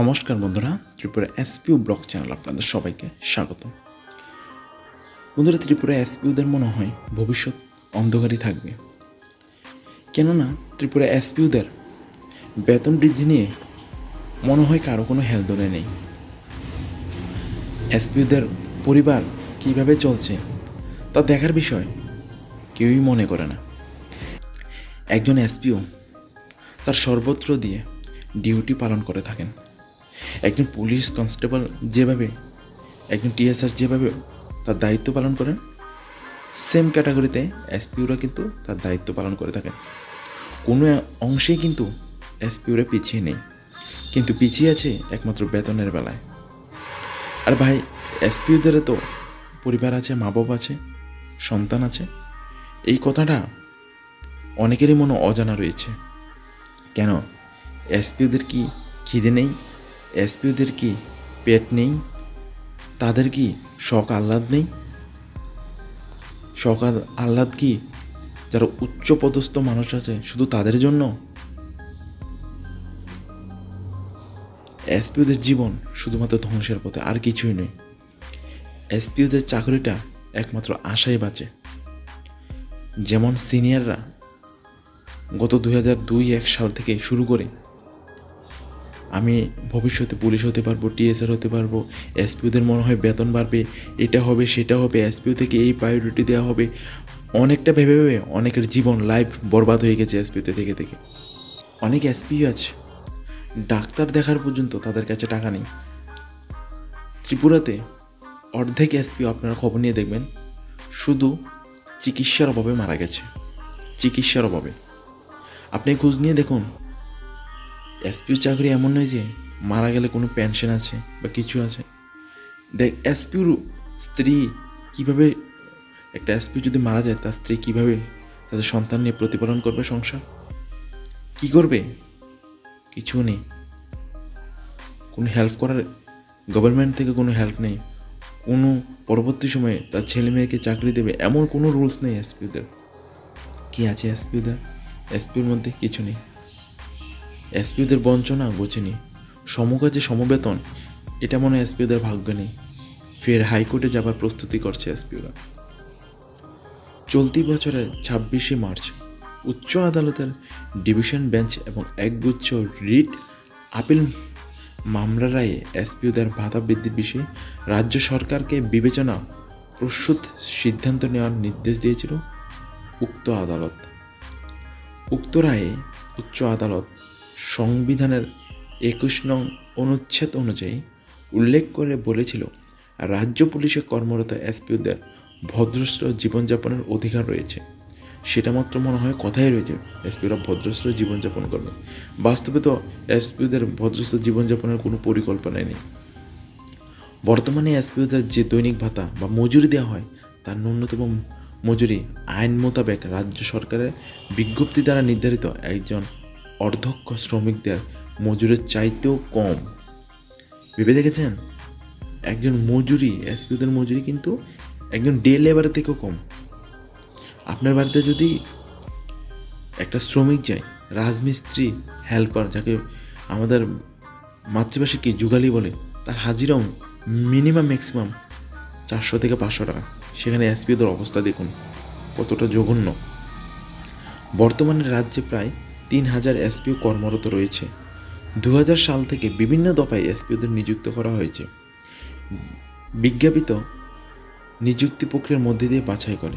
নমস্কার বন্ধুরা, Tripura এসপিউ blog channel আপনাদের সবাইকে স্বাগত বন্ধুরা, ত্রিপুরা এসপিউদের মনে হয় ভবিষ্যৎ অন্ধকারই থাকবে। কেননা, ত্রিপুরা এসপিউদের বেতন বৃদ্ধি নিয়ে মনে হয় কারও কোনো হেলদোলে নেই। এসপিউদের পরিবার কীভাবে চলছে, তা দেখার বিষয় কেউই মনে করে না। একজন এসপিও তার সর্বত্র দিয়ে ডিউটি পালন করে থাকেন। একজন পুলিশ কনস্টেবল যেভাবে, একজন টিএসআর যেভাবে তার দায়িত্ব পালন করেন সেম ক্যাটাগরিতে এসপিউরা কিন্তু তার দায়িত্ব পালন করে থাকেন। কোনো অংশেই কিন্তু এসপিউরা পিছিয়ে নেই। কিন্তু পিছিয়ে আছে একমাত্র বেতনের বেলায়। আর ভাই এসপিউদের তো পরিবার আছে মা বাবা আছে, সন্তান আছে। এই কথাটা অনেকেরই মনে অজানা রয়েছে। কেন? এসপিওদের কি খিদে নেই? এসপিওদের কি পেট নেই? তাদের কি শখ আহ্লাদ নেই? শখ আহ্লাদ- কি যারা উচ্চ পদস্থ মানুষ আছে শুধু তাদের জন্য? এসপিওদের জীবন শুধুমাত্র ধ্বংসের পথে, আর কিছুই নয়। এসপিওদের চাকরিটা একমাত্র আশাই বাঁচে। যেমন সিনিয়ররা গত দুই হাজার দুই এক সাল থেকে শুরু করে আমি ভবিষ্যতে পুলিশ হতে পারব টিএসআর হতে পারব এসপিওদের মনে হয় বেতন বাড়বে, এটা হবে, সেটা হবে এসপিও থেকে এই প্রায়োরিটি দেওয়া হবে। অনেকটা ভেবে ভেবে অনেকের জীবন লাইফ বরবাদ হয়ে গেছে এসপিওতে থেকে থেকে। অনেক এসপিও আছে, ডাক্তার দেখার পর্যন্ত তাদের কাছে টাকা নেই। ত্রিপুরাতে অর্ধেক এসপিও আপনারা খবর নিয়ে দেখবেন, শুধু চিকিৎসার অভাবে মারা গেছে, চিকিৎসার অভাবে। আপনি খোঁজ নিয়ে দেখুন এসপিও চাকরি এমন নয় যে মারা গেলে কোনো পেনশন আছে বা কিছু আছে। দেখ এসপিওর স্ত্রী কীভাবে, একটা এসপি যদি মারা যায়, তার স্ত্রী কীভাবে তাদের সন্তান নিয়ে প্রতিপালন করবে সংসার? কি করবে? কিছু নেই। কোনো হেল্প করার গভর্নমেন্ট থেকে কোনো হেল্প নেই। কোনো পরবর্তী সময়ে তার ছেলে মেয়েকে চাকরি দেবে, এমন কোনো রুলস নেই এসপিওদের কি আছে এসপিওদের এসপির মধ্যে কিছু নেই। এসপিওদের বঞ্চনা বোঝেনি। সমকাজে সমবেতন, এটা মনে হয় এসপিওদের ভাগ্য নেই। ফের হাইকোর্টে যাবার প্রস্তুতি করছে এসপিওরা। চলতি বছরের ছাব্বিশে মার্চ, উচ্চ আদালতের ডিভিশন বেঞ্চ এবং একগুচ্ছ রিট আপিল মামলা রায়ে এসপিওদের ভাতা বৃদ্ধির বিষয়ে রাজ্য সরকারকে বিবেচনা প্রস্তুত সিদ্ধান্ত নেওয়ার নির্দেশ দিয়েছিল উক্ত আদালত। উক্ত রায়ে উচ্চ আদালত সংবিধানের একুশ নং অনুচ্ছেদ অনুযায়ী উল্লেখ করে বলেছিল, রাজ্য পুলিশে কর্মরত এসপিওদের ভদ্রশ্র জীবনযাপনের অধিকার রয়েছে। সেটা মাত্র মনে হয় কথাই রয়েছে এসপিওরা ভদ্রশ্র জীবনযাপন করবে। বাস্তবে তো এসপিওদের ভদ্রশ্র জীবনযাপনের কোনো পরিকল্পনাই নেই। বর্তমানে এসপিওদের যে দৈনিক ভাতা বা মজুরি দেওয়া হয়, তার ন্যূনতম মজুরি আইন মোতাবেক রাজ্য সরকারের বিজ্ঞপ্তি দ্বারা নির্ধারিত একজন অর্ধক্ষ শ্রমিকদের মজুরের চাইতেও কম। ভেবে দেখেছেন? একজন মজুরি এসপিওদের মজুরি কিন্তু একজন ডে লেবারের থেকেও কম। আপনার বাড়িতে যদি একটা শ্রমিক যায়, রাজমিস্ত্রি হেল্পার যাকে আমাদের মাতৃভাষী কি যুগালি বলে, তার হাজিরাও মিনিমাম ম্যাক্সিমাম চারশো থেকে পাঁচশো টাকা। সেখানে এসপিওদের অবস্থা দেখুন, কতটা জঘন্য। বর্তমানে রাজ্যে প্রায় তিন হাজার এসপিও কর্মরত রয়েছে। দু হাজার সাল থেকে বিভিন্ন দফায় এসপিওদের নিযুক্ত করা হয়েছে। বিজ্ঞাপিত নিযুক্তি প্রক্রিয়ার মধ্যে দিয়ে বাছাই করে।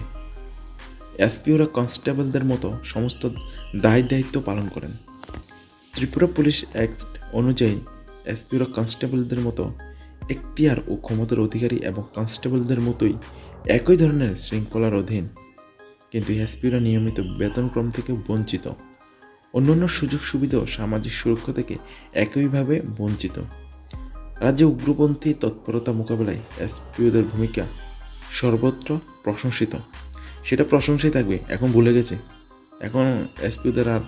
এসপিওরা কনস্টেবলদের মতো সমস্ত দায় দায়িত্ব পালন করেন। ত্রিপুরা পুলিশ অ্যাক্ট অনুযায়ী এসপিওরা কনস্টেবলদের মতো এখতিয়ার ও ক্ষমতার অধিকারী এবং কনস্টেবলদের মতোই একই ধরনের শৃঙ্খলার অধীন। কিন্তু এসপিওরা নিয়মিত বেতনক্রম থেকে বঞ্চিত। অন্যান্য সুযোগ সুবিধা ও সামাজিক সুরক্ষা থেকে একইভাবে বঞ্চিত। রাজ্যে উগ্রপন্থী তৎপরতা মোকাবেলায় এসপিওদের ভূমিকা সর্বত্র প্রশংসিত। সেটা প্রশংসাই থাকবে, এখন ভুলে গেছে। এখন এসপিওদের আর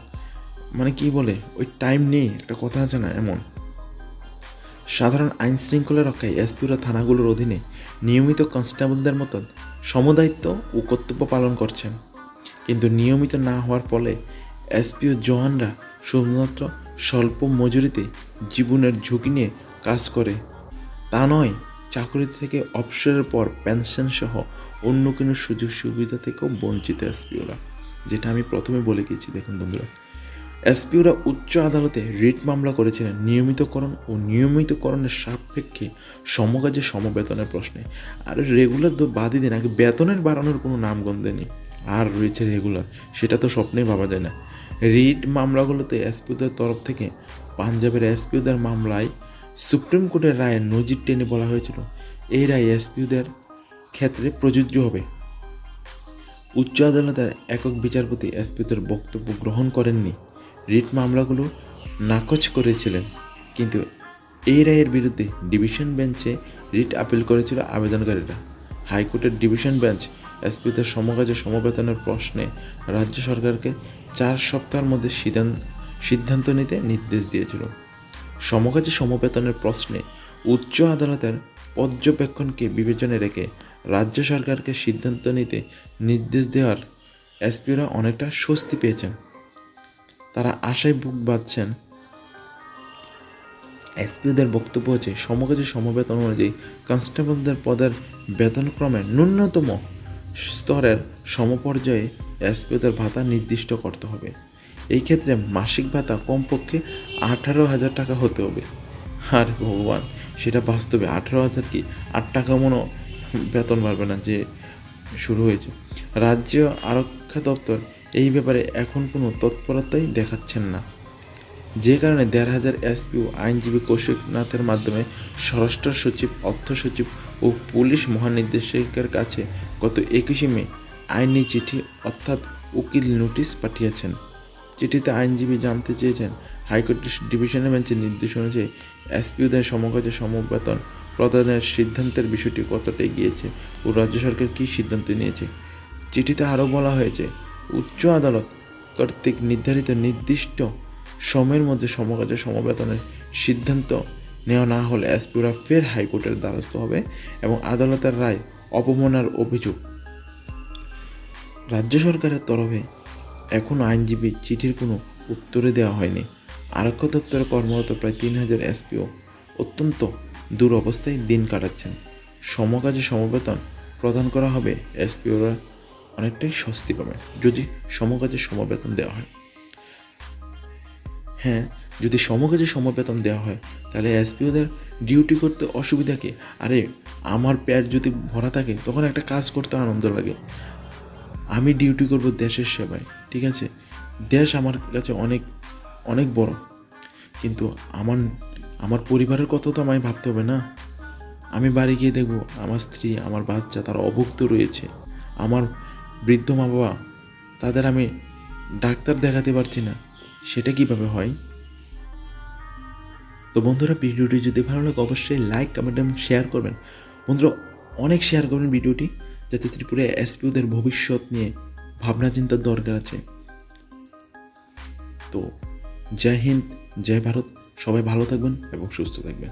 মানে কি বলে, ওই টাইম নেই, একটা কথা আছে না, এমন। সাধারণ আইন শৃঙ্খলা রক্ষায় এসপিওরা থানাগুলোর অধীনে নিয়মিত কনস্টেবলদের মতন সমদায়িত্ব ও কর্তব্য পালন করছেন। কিন্তু নিয়মিত না হওয়ার ফলে এসপিও জওয়ানরা শুধুমাত্র স্বল্প মজুরিতে জীবনের ঝুঁকি নিয়ে কাজ করে। তা নয়, চাকরি থেকে অবসরের পর পেনশন সহ অন্য কোনো সুযোগ সুবিধা থেকেও বঞ্চিত এসপিওরা, যেটা আমি প্রথমে বলে গেছি। দেখুন বন্ধুরা, এসপিওরা উচ্চ আদালতে রিট মামলা করেছিলেন নিয়মিতকরণ ও নিয়মিতকরণের সাপেক্ষে সমকাজে সমবেতনের প্রশ্নে। আর রেগুলার তো বাদই দিন, আগে বেতনের বাড়ানোর কোনো নামগন্ধে নেই। আর রয়েছে রেগুলার, সেটা তো স্বপ্নেই ভাবা যায় না। রিট মামলাগুলোতে এসপিওদের তরফ থেকে পাঞ্জাবের এসপিওদের মামলায় সুপ্রিম কোর্টের রায়ে নজির টেনে বলা হয়েছিল, এই রায় এসপিওদের ক্ষেত্রে প্রযোজ্য হবে। উচ্চ আদালতের একক বিচারপতি এসপিওদের বক্তব্য গ্রহণ করেননি। রিট মামলাগুলো নাকচ করেছিলেন, কিন্তু এই রায়ের বিরুদ্ধে ডিভিশন বেঞ্চে রিট আপিল করেছিল আবেদনকারীরা। হাইকোর্টের ডিভিশন বেঞ্চ এসপিদের সমকাজে সমবেতনের প্রশ্নে রাজ্য সরকারকে চার সপ্তাহের মধ্যে সিদ্ধান্ত নিতে নির্দেশ দিয়েছিল। সমকাজে সমবেতনের প্রশ্নে উচ্চ আদালতের পর্যবেক্ষণকে বিবেচনায় রেখে রাজ্য সরকারকে সিদ্ধান্ত নিতে নির্দেশ দেওয়ার এসপিরা অনেকটা স্বস্তি পেয়েছেন। তারা আশায় বুক বাঁধছেন। এসপিওদের বক্তব্য হচ্ছে, সমকাজে সমবেতন অনুযায়ী কনস্টেবলদের পদের বেতনক্রমে ন্যূনতম স্তরের সমপর্যায়ে এসপিওদের ভাতা নির্দিষ্ট করতে হবে। এই ক্ষেত্রে মাসিক ভাতা কমপক্ষে আঠারো হাজার টাকা হতে হবে। আর ভগবান, সেটা বাস্তবে আঠারো হাজার কি? আট টাকা মনো বেতন বাড়বে না যে শুরু হয়েছে। রাজ্য আরক্ষা দপ্তর এই ব্যাপারে এখন কোনো তৎপরতাই দেখাচ্ছেন না। যে কারণে দেড় হাজার এসপিও আইনজীবী কৌশিকনাথের মাধ্যমে স্বরাষ্ট্র সচিব, অর্থ সচিব ও পুলিশ মহানির্দেশকের কাছে গত একুশে মে আইনি চিঠি অর্থাৎ উকিল নোটিশ পাঠিয়েছেন। চিঠিতে আইনজীবী জানতে চেয়েছেন, হাইকোর্ট ডিভিশনের বেঞ্চের নির্দেশ অনুযায়ী এসপিওদের সমকাজে সমবেতন প্রদানের সিদ্ধান্তের বিষয়টি কতটা এগিয়েছে ও রাজ্য সরকার কী সিদ্ধান্ত নিয়েছে? চিঠিতে আরও বলা হয়েছে, উচ্চ আদালত কর্তৃক নির্ধারিত নির্দিষ্ট সময়ের মধ্যে সমকাজে সমবেতনের সিদ্ধান্ত নেওয়া না হলে এসপিওরা ফের হাইকোর্টের দ্বারস্থ হবে এবং আদালতের রায় অপমানার অভিযোগ। রাজ্য সরকারের তরফে এখনও আইনজীবী চিঠির কোনো উত্তরে দেওয়া হয়নি। আরক্ষ দপ্তরে কর্মরত প্রায় তিন হাজার এসপিও অত্যন্ত দুরবস্থায় দিন কাটাচ্ছেন। সমকাজে সমবেতন প্রদান করা হবে এসপিওরা অনেকটাই স্বস্তি পাবে যদি সমকাজে সমবেতন দেওয়া হয়। হ্যাঁ যদি সমকাজে সমবেতন দেওয়া হয়, তাহলে এসপিওদের ডিউটি করতে অসুবিধা কি? আরে, আমার পেট যদি ভরা থাকে, তখন একটা কাজ করতে আনন্দ লাগে। আমি ডিউটি করব দেশের সেবায়, ঠিক আছে? দেশ আমার কাছে অনেক অনেক বড়। কিন্তু আমার আমার পরিবারের কথা তো আমায় ভাবতে হবে না। আমি বাড়ি গিয়ে দেখব, আমার স্ত্রী, আমার বাচ্চা, তারা অভুক্ত রয়েছে। আমার বৃদ্ধ মা বাবা তাদের আমি ডাক্তার দেখাতে পারছি না। সেটা কীভাবে হয়? তো বন্ধুরা, ভিডিওটি যদি ভালো লাগে, অবশ্যই লাইক কমেন্ট এবং শেয়ার করবেন। বন্ধুরা, অনেক শেয়ার করবেন ভিডিওটি, যাতে ত্রিপুরা এসপিওদের ভবিষ্যৎ নিয়ে ভাবনা চিন্তার দরকার আছে। তো, জয় হিন্দ, জয় ভারত, সবাই ভালো থাকবেন এবং সুস্থ থাকবেন।